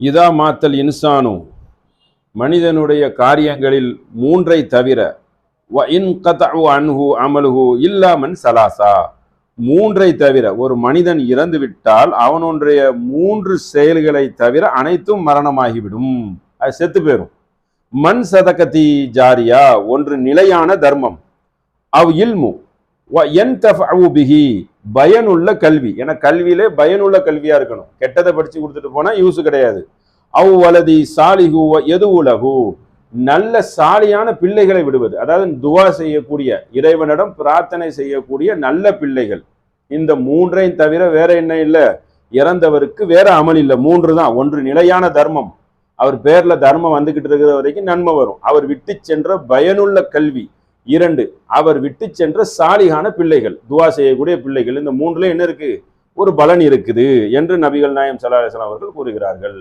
இதா மாத்தல் இன்சானு. மனிதனுடைய காரியங்களில் மூன்றை தவிர வ இன் கதஉ அன்ஹு அமலுஹு இல்லாமன் சலாசா. மூன்றை தவிர ஒரு மனிதன் இறந்து விட்டால் அவனுடைய மூன்று செயல்களை தவிர அனைத்தும் மரணமாகிவிடும். அது செத்து போயிடும் மண் சதகதி ஜாரியா ஒன்று நிலையான தர்மம். அவ் இல்மு வ யன்தஃபஉ பிஹி பயனுள்ள கல்வி. ஏன்னா கல்வியிலே பயனுள்ள கல்வியா இருக்கணும். கெட்டதை படிச்சு கொடுத்துட்டு போனா யூஸ் கிடையாது. அவ் வலதி சாலிஹு எது எதுவுலகு நல்ல சாலியான பிள்ளைகளை விடுவது. அதாவது துவா செய்யக்கூடிய இறைவனிடம் பிரார்த்தனை செய்யக்கூடிய நல்ல பிள்ளைகள். இந்த மூன்றையும் தவிர வேற என்ன இல்லை? இறந்தவருக்கு வேற அமல் இல்லை. மூன்று தான். ஒன்று நிலையான தர்மம். அவர் பேர்ல தர்மம் வந்துகிட்டு இருக்கிற வரைக்கும் நன்மை வரும். அவர் விட்டு சென்ற பயனுள்ள கல்வி. இரண்டு அவர் விட்டு சென்ற சாலிகான பிள்ளைகள். துவா செய்யக்கூடிய பிள்ளைகள். இந்த மூன்றுல என்ன இருக்கு? ஒரு பலன் இருக்குது என்று நபிகள் நாயம் சல்லா அவர்கள் கூறுகிறார்கள்.